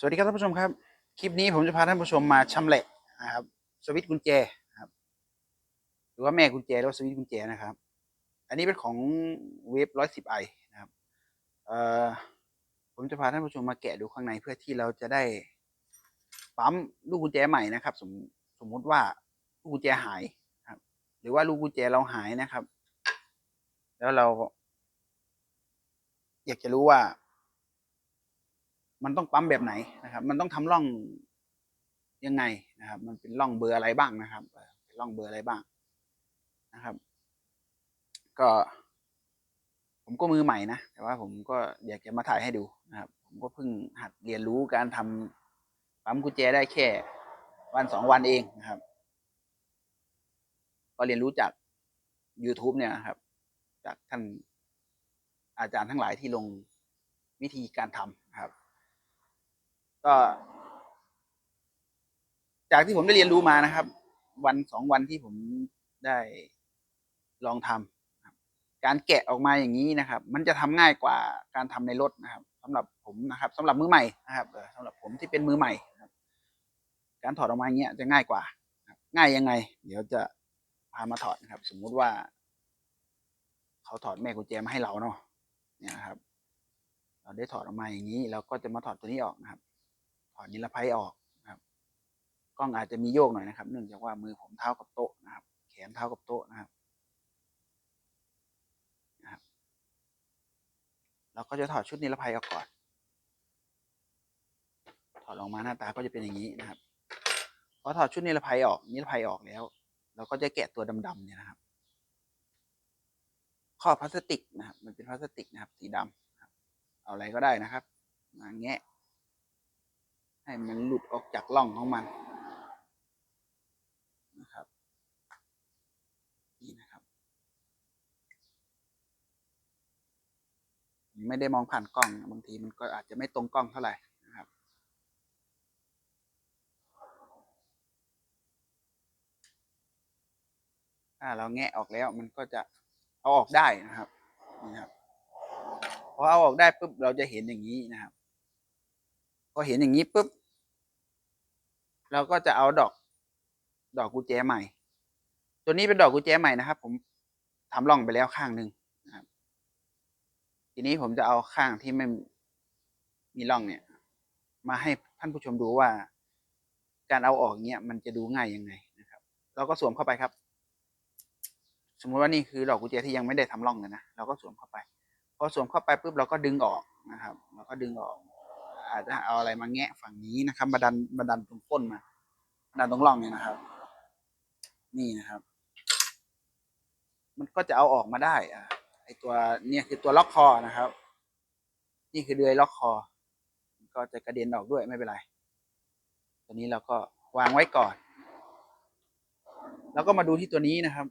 สวัสดีครับท่านผู้ชมครับ คลิปนี้ผมจะพาท่านผู้ชมมาชำแหละนะครับสวิตช์กุญแจครับหรือว่าแม่กุญแจหรือว่าสวิตช์กุญแจนะครับ อันนี้เป็นของเวฟร้อยสิบไอนะครับเอ่อผมจะพาท่านผู้ชมมาแกะดูข้างในเพื่อที่เราจะได้ปั๊มลูกกุญแจใหม่นะครับ สมสมมุติว่าลูกกุญแจหายครับ หรือว่าลูกกุญแจเราหายนะครับ แล้วเรา อยากจะรู้ว่า มันต้องปั๊มแบบไหนนะครับ มันต้องทำร่องยังไงนะครับ มันเป็นร่องเบอร์อะไรบ้างนะครับเป็นร่องเบอร์อะไรบ้างนะครับ ก็ ผมก็มือใหม่นะแต่ว่าผมก็อยากจะมาถ่ายให้ดูนะครับ ผมก็เพิ่งหัดเรียนรู้การทำปั๊มกุญแจได้แค่วันสองวันเองนะครับ ก็เรียนรู้จาก YouTube เนี่ยนะครับ จากท่านอาจารย์ทั้งหลายที่ลงวิธีการทำครับ ก็ จากที่ผมได้เรียนรู้มานะครับ วันสองวันที่ผมได้ลองทำการแกะออกมาอย่างนี้นะครับ มันจะทำง่ายกว่าการทำในรถนะครับสำหรับผมนะครับสำหรับมือใหม่นะครับเออสำหรับผมที่เป็นมือใหม่การถอดออกมาอย่างเงี้ยจะง่ายกว่าง่ายยังไง เดี๋ยวจะพามาถอดนะครับ สมมุติว่า เขาถอดแม่กุญแจมาให้เราเนาะเนี่ยนะครับ เราได้ถอดออกมาอย่างนี้ เราก็จะมาถอดตัวนี้ออกนะครับ ถอดนิรภัยออกนะครับ กล้องอาจจะมีโยกหน่อยนะครับ เนื่องจากว่ามือผมเท้ากับโต๊ะนะครับ แขนเท้ากับโต๊ะนะครับนะครับ เราก็จะถอดชุดนิรภัยออกก่อน ถอดออกมาหน้าตาก็จะเป็นอย่างนี้นะครับพอถอดชุดนิรภัยออกนิรภัยออกแล้ว เราก็จะแกะตัวดำๆเนี่ยนะครับข้อพลาสติกนะครับ มันเป็นพลาสติกนะครับ สีดำเอาอะไรก็ได้นะครับมาแงะ ให้มันหลุดออกจากร่องของมันนะครับนี่นะครับ ไม่ได้มองผ่านกล้องบางทีมันก็อาจจะไม่ตรงกล้องเท่าไหร่นะครับ ถ้าเราแงะออกแล้วมันก็จะเอาออกได้นะครับนี่นะครับพอเอาออกได้ปุ๊บเราจะเห็นอย่างนี้นะครับ พอเห็นอย่างนี้ปุ๊บ เราก็จะเอาดอก ดอกกุญแจใหม่ ตัวนี้เป็นดอกกุญแจใหม่นะครับ ผมทำร่องไปแล้วข้างหนึ่งนะครับ ทีนี้ผมจะเอาข้างที่ไม่มีร่องเนี่ย มาให้ท่านผู้ชมดูว่า การเอาออกเนี้ยมันจะดูง่ายยังไงนะครับ เราก็สวมเข้าไปครับ สมมุติว่านี่คือดอกกุญแจที่ยังไม่ได้ทำร่องเลยนะเราก็สวมเข้าไปพอสวมเข้าไปปุ๊บเราก็ดึงออกนะครับ เราก็ดึงออก อาจจะเอาอะไรมาแงะฝั่งนี้นะครับมาดันมาดันตรงก้นมาดันตรงร่องเนี่ยนะครับ นี่นะครับ มันก็จะเอาออกมาได้ อะไอตัวเนี่ยคือตัวล็อกคอนะครับ นี่คือเดือยล็อกคอ ก็จะกระเด็นออกด้วยไม่เป็นไรตัวนี้เราก็วางไว้ก่อน แล้วก็มาดูที่ตัวนี้นะครับ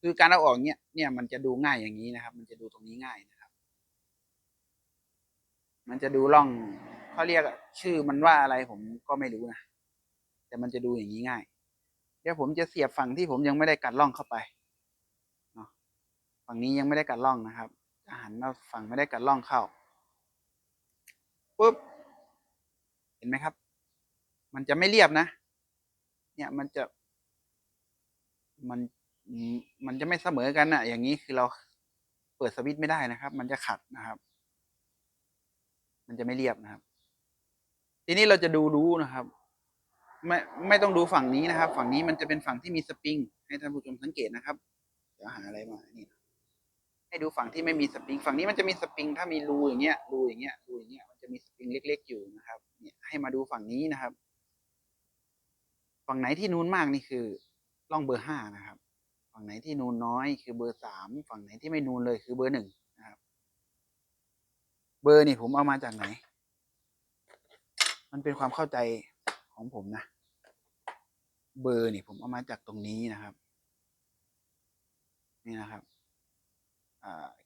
คือการเอาออกเนี่ยเนี่ยมันจะดูง่ายอย่างนี้นะครับ มันจะดูตรงนี้ง่ายนะครับ มันจะดูร่อง เขาเรียกชื่อมันว่าอะไรผมก็ไม่รู้นะ แต่มันจะดูอย่างนี้ง่าย เดี๋ยวผมจะเสียบฝั่งที่ผมยังไม่ได้กัดร่องเข้าไปเนาะฝั่งนี้ยังไม่ได้กัดร่องนะครับ อาหารเราฝั่งไม่ได้กัดร่องเข้าปุ๊บ เห็นไหมครับ มันจะไม่เรียบนะ เนี่ยมันจะ มัน มันจะไม่เสมอกันนะอย่างนี้คือเราเปิดสวิตช์ไม่ได้นะครับ มันจะขัดนะครับ มันจะไม่เรียบนะครับ ทีนี้เราจะดูรู้นะครับ ไม่ไม่ต้องดูฝั่งนี้นะครับ ฝั่งนี้มันจะเป็นฝั่งที่มีสปริง ให้ท่านผู้ชมสังเกตนะครับเดี๋ยวหาอะไรมานี่ให้ดูฝั่งที่ไม่มีสปริง ฝั่งนี้มันจะมีสปริง ถ้ามีรูอย่างเงี้ยรูอย่างเงี้ยรูอย่างเงี้ยมันจะมีสปริงเล็ก ๆ อยู่นะครับ เนี่ยให้มาดูฝั่งนี้นะครับ ฝั่งไหนที่นูนมากนี่คือร่องเบอร์ห้านะครับ ฝั่งไหนที่นูนน้อยคือเบอร์สามฝั่งไหนที่ไม่นูนเลยคือเบอร์หนึ่งนะครับ เบอร์นี่ผมเอามาจากไหน มันเป็นความเข้าใจของผมนะ เบอร์นี่ผมเอามาจากตรงนี้นะครับ นี่นะครับ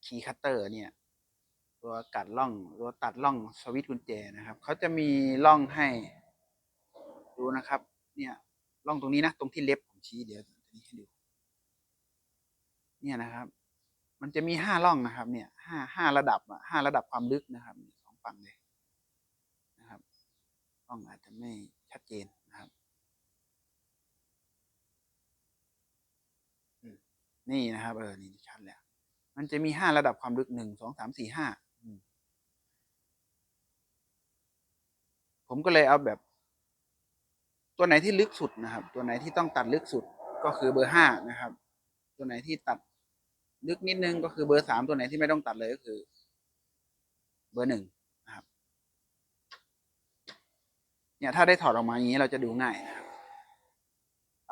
คีย์คัตเตอร์เนี่ย ตัวกัดล่องตัวตัดล่องสวิตช์กุญแจนะครับเขาจะมีล่องให้ดูนะครับ เนี่ยล่องตรงนี้นะ ตรงที่เล็บผมชี้เดี๋ยวตัวนี้ให้ดู เนี่ยนะครับ มันจะมีห้าล่องนะครับ เนี่ยห้าห้าระดับอะห้าระดับความลึกนะครับสองฝั่งเลย กล้องอาจจะไม่ชัดเจนนะครับนี่นะครับเออนี่ชัดแล้วมันจะมีห้าระดับความลึกหนึ่งสองสามสี่ห้าผมก็เลยเอาแบบ ตัวไหนที่ลึกสุดนะครับ ตัวไหนที่ต้องตัดลึกสุดก็คือเบอร์ห้านะครับ ตัวไหนที่ตัดลึกนิดนึงก็คือเบอร์สามตัวไหนที่ไม่ต้องตัดเลยก็คือ เบอร์หนึ่งนะครับ เนี่ยถ้าได้ถอดออกมาอย่างนี้เราจะดูง่ายนะครับเ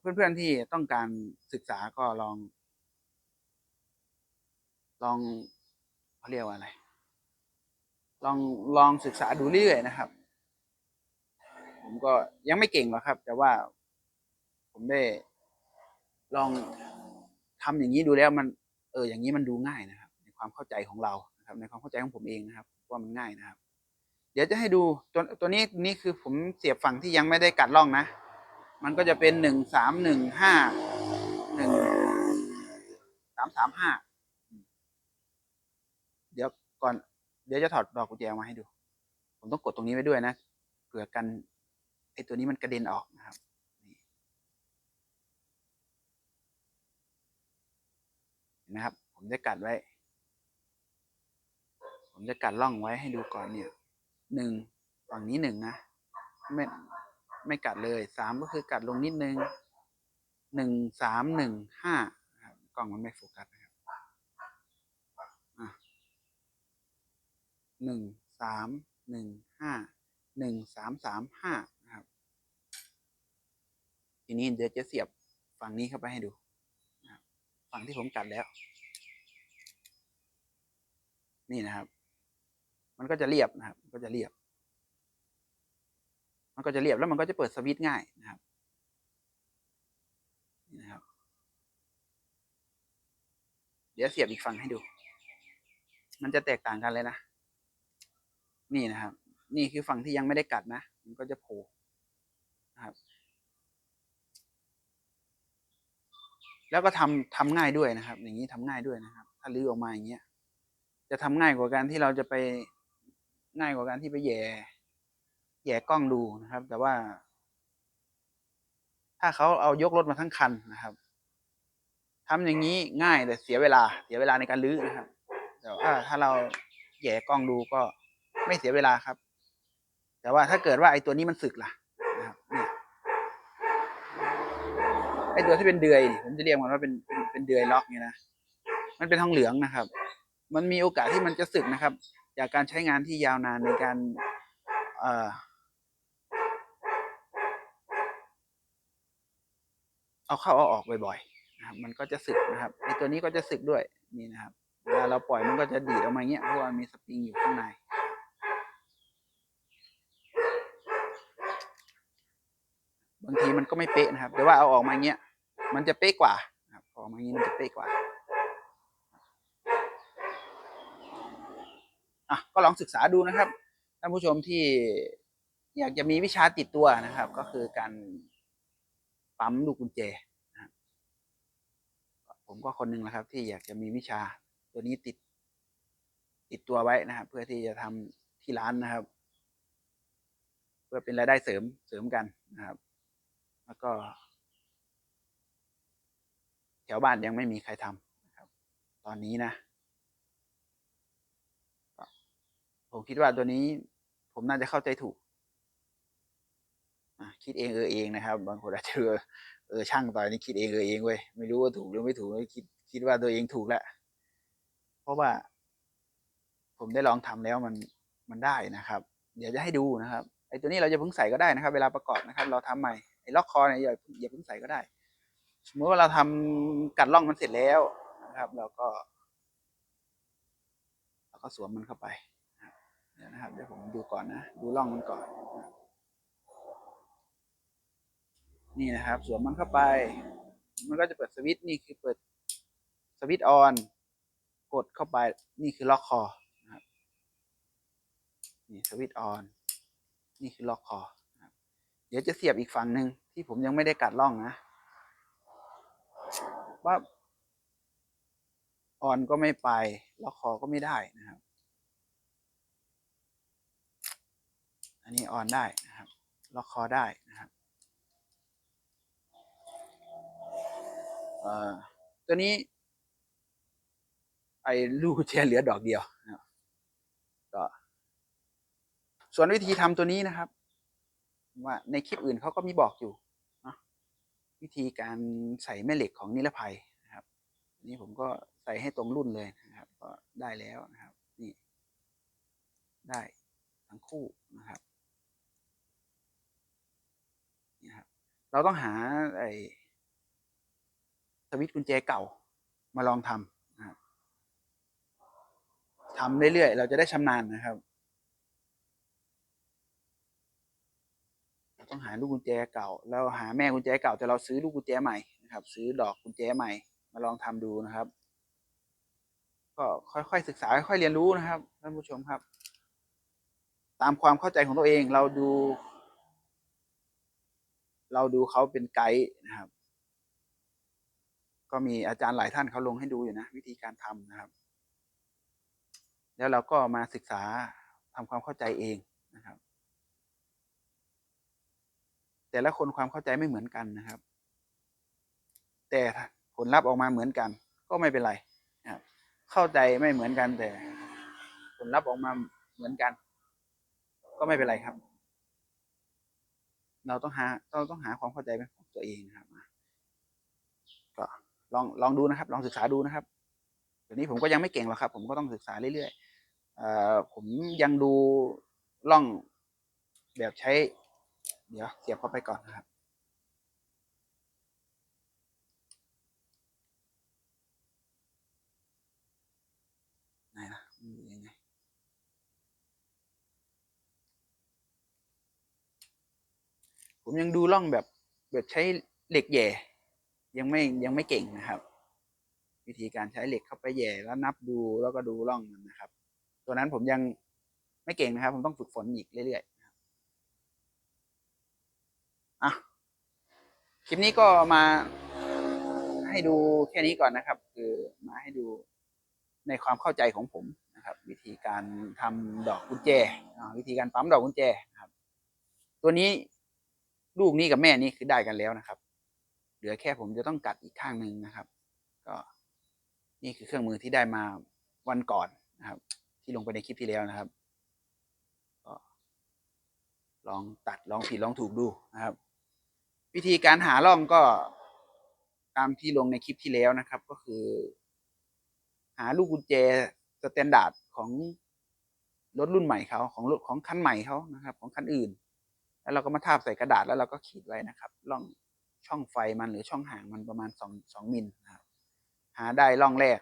เพื่อนๆที่ต้องการศึกษาก็ลอง ลองเขาเรียกว่าอะไร ลองลองศึกษาดูเรื่อยๆนะครับ ผมก็ยังไม่เก่งหรอกครับ แต่ว่าผมได้ลองทำอย่างนี้ดูแล้วมัน เอออย่างนี้มันดูง่ายนะครับ ในความเข้าใจของเรานะครับ ในความเข้าใจของผมเองนะครับ ว่ามันง่ายนะครับ เดี๋ยวจะให้ดูตัวตัวนี้นี่คือผมเสียบฝั่งที่ยังไม่ได้กัดร่องนะ มันก็จะเป็นหนึ่งสามหนึ่งห้าหนึ่งสามสามห้าเดี๋ยวก่อน เดี๋ยวจะถอดดอกกุญแจมาให้ดู ผมต้องกดตรงนี้ไว้ด้วยนะเผื่อกันไอตัวนี้มันกระเด็นออกนะครับนี่เห็นไหมครับ ผมจะกัดไว้ ผมจะกัดร่องไว้ให้ดูก่อนเนี่ย หนึ่งฝั่งนี้หนึ่งนะไม่ไม่กัดเลยสามก็คือกัดลงนิดนึงหนึ่งสามหนึ่งห้านะครับกล้องมันไม่โฟกัสนะครับหนึ่งสามหนึ่งห้าหนึ่งสามสามห้านะครับ ทีนี้เดี๋ยวจะเสียบฝั่งนี้เข้าไปให้ดูฝั่งที่ผมกัดแล้ว นี่นะครับ มันก็จะเรียบนะครับก็จะเรียบ มันก็จะเรียบแล้วมันก็จะเปิดสวิตช์ง่ายนะครับนี่นะครับ เดี๋ยวเสียบอีกฝั่งให้ดู มันจะแตกต่างกันเลยนะ นี่นะครับ นี่คือฝั่งที่ยังไม่ได้กัดนะ มันก็จะโผล่นะครับ แล้วก็ทำทำง่ายด้วยนะครับ อย่างนี้ทำง่ายด้วยนะครับ ถ้าลื้อออกมาอย่างเงี้ยจะทำง่ายกว่าการที่เราจะไป ง่ายกว่าการที่ไปแย่แย่กล้องดูนะครับ แต่ว่า ถ้าเขาเอายกรถมาทั้งคันนะครับทำอย่างนี้ง่ายแต่เสียเวลา เสียเวลาในการลื้อนะครับ แต่ว่าถ้าเราแย่กล้องดูก็ไม่เสียเวลาครับ แต่ว่าถ้าเกิดว่าไอ้ตัวนี้มันสึกล่ะนะครับเนี่ยไอ้ตัวที่เป็นเดือยผมจะเรียกมันว่าเป็นเป็นเป็นเดือยล็อกเนี่ยนะมันเป็นทองเหลืองนะครับ มันมีโอกาสที่มันจะสึกนะครับ จากการใช้งานที่ยาวนานในการเออเอาเข้าเอาออกบ่อยๆนะครับ มันก็จะสึกนะครับไอตัวนี้ก็จะสึกด้วยนี่นะครับเวลาเราปล่อยมันก็จะดีดออกมาเงี้ยเพราะว่ามีสปริงอยู่ข้างในบางทีมันก็ไม่เป๊ะนะครับ แต่ว่าเอาออกมาเงี้ยมันจะเป๊ะกว่าครับออกมาอย่างนี้มันจะเป๊ะกว่า อะก็ลองศึกษาดูนะครับท่านผู้ชมที่อยากจะมีวิชาติดตัวนะครับ ก็คือการปั๊มลูกกุญแจนะผมก็คนหนึ่งนะครับ ที่อยากจะมีวิชาตัวนี้ติดติดตัวไว้นะครับ เพื่อที่จะทำที่ร้านนะครับ เพื่อเป็นรายได้เสริมเสริมกันนะครับ แล้วก็แถวบ้านยังไม่มีใครทำนะครับ ตอนนี้นะ ผมคิดว่าตัวนี้ผมน่าจะเข้าใจถูกคิดเองเออเองนะครับ บางคนอาจจะเออช่างต่อยนี่คิดเองเออเองเว้ยไม่รู้ว่าถูกหรือไม่ถูกคิดคิดว่าตัวเองถูกแล้วเพราะว่า ผมได้ลองทำแล้วมันมันได้นะครับ เดี๋ยวจะให้ดูนะครับไอ้ตัวนี้เราจะเพิ่งใส่ก็ได้นะครับ เวลาประกอบนะครับ เราทำใหม่ไอ้ล็อกคอเนี่ยอย่าอย่าเพิ่งใส่ก็ได้ สมมติว่าเราทำกัดร่องมันเสร็จแล้วนะครับ เราก็เราก็สวมมันเข้าไป เดี๋ยวนะครับเดี๋ยวผมดูก่อนนะ ดูร่องมันก่อน นี่นะครับสวมมันเข้าไป มันก็จะเปิดสวิตช์นี่คือเปิดสวิตช์ออนกดเข้าไปนี่คือล็อกคอนะครับนี่สวิตช์ออนนี่คือล็อกคอนะครับเดี๋ยวจะเสียบอีกฝั่งหนึ่งที่ผมยังไม่ได้กัดร่องนะว่าออนก็ไม่ไป ล็อกคอก็ไม่ได้นะครับ อันนี้ออนได้นะครับ ล็อกคอได้นะครับเออตัวนี้ ไอ้ลูกกุญแจเหลือดอกเดียวนะครับก็ส่วนวิธีทำตัวนี้นะครับ ว่าในคลิปอื่นเขาก็มีบอกอยู่นะวิธีการใส่แม่เหล็กของนิรภัยนะครับ นี่ผมก็ใส่ให้ตรงรุ่นเลยนะครับ ก็ได้แล้วนะครับ นี่ ได้ทั้งคู่นะครับนี่ครับ เราต้องหาไอ้สวิตช์กุญแจเก่ามาลองทำนะครับทำเรื่อยๆ เราจะได้ชำนาญนะครับต้องหาลูกกุญแจเก่าแล้วหาแม่กุญแจเก่าแต่เราซื้อลูกกุญแจใหม่นะครับ ซื้อดอกกุญแจใหม่มาลองทำดูนะครับ ก็ค่อยๆศึกษาค่อยๆเรียนรู้นะครับท่านผู้ชมครับ ตามความเข้าใจของตัวเองเราดู เราดูเขาเป็นไกด์นะครับ ก็มีอาจารย์หลายท่านเขาลงให้ดูอยู่นะวิธีการทำนะครับ แล้วเราก็มาศึกษาทำความเข้าใจเองนะครับ แต่ละคนความเข้าใจไม่เหมือนกันนะครับ แต่ผลลัพธ์ออกมาเหมือนกัน ก็ไม่เป็นไรนะครับ เข้าใจไม่เหมือนกันแต่ ผลลัพธ์ออกมาเหมือนกัน ก็ไม่เป็นไรครับ เราต้องหาเราต้องหาความเข้าใจเป็นของตัวเองนะครับก็ลองลองดูนะครับ ลองศึกษาดูนะครับเดี๋ยวนี้ผมก็ยังไม่เก่งหรอกครับ ผมก็ต้องศึกษาเรื่อยๆอผมยังดูล่องแบบใช้ เดี๋ยวเสียบเข้าไปก่อนนะครับ ไหนนะมันอยู่ยังไง ผมยังดูล่องแบบแบบใช้เหล็กแย่ยังไม่ยังไม่เก่งนะครับ วิธีการใช้เหล็กเข้าไปแย่แล้วนับดูแล้วก็ดูล่องมันนะครับ ตัวนั้นผมยังไม่เก่งนะครับ ผมต้องฝึกฝนอีกเรื่อยๆนะครับอะคลิปนี้ก็มาให้ดูแค่นี้ก่อนนะครับ คือมาให้ดูในความเข้าใจของผมนะครับ วิธีการทำดอกกุญแจวิธีการปั๊มดอกกุญแจครับ ตัวนี้ ลูกนี้กับแม่นี้คือได้กันแล้วนะครับ เหลือแค่ผมจะต้องกัดอีกข้างหนึ่งนะครับ ก็นี่คือเครื่องมือที่ได้มาวันก่อนนะครับ ที่ลงไปในคลิปที่แล้วนะครับก็ลองตัดลองผิดลองถูกดูนะครับ วิธีการหาร่องก็ตามที่ลงในคลิปที่แล้วนะครับ ก็คือ หาลูกกุญแจสแตนดาร์ดของรถรุ่นใหม่เขาของรถของคันใหม่เขานะครับ ของคันอื่น แล้วเราก็มาทาบใส่กระดาษแล้วเราก็ขีดไว้นะครับร่องช่องไฟมันหรือช่องห่างมันประมาณสองสองมิลนะครับหาได้ร่องแรก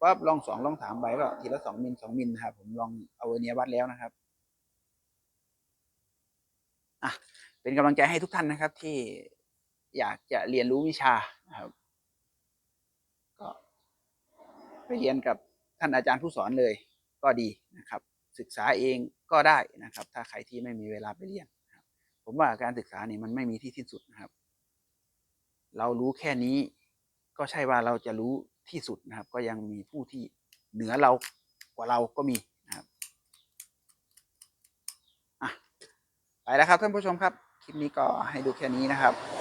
ปั๊บร่องสองร่องสามไปก็ทีละสองมิลสองมิลนะครับผมลองเอาเวอร์เนียวัดแล้วนะครับอะเป็นกำลังใจให้ทุกท่านนะครับ ที่อยากจะเรียนรู้วิชานะครับ ก็ไปเรียนกับท่านอาจารย์ผู้สอนเลยก็ดีนะครับ ศึกษาเองก็ได้นะครับ ถ้าใครที่ไม่มีเวลาไปเรียน ผมว่าการศึกษานี่มันไม่มีที่สิ้นสุดนะครับ เรารู้แค่นี้ก็ใช่ว่าเราจะรู้ที่สุดนะครับ ก็ยังมีผู้ที่เหนือเรากว่าเราก็มีนะครับอะไปแล้วครับท่านผู้ชมครับ คลิปนี้ก็ให้ดูแค่นี้นะครับ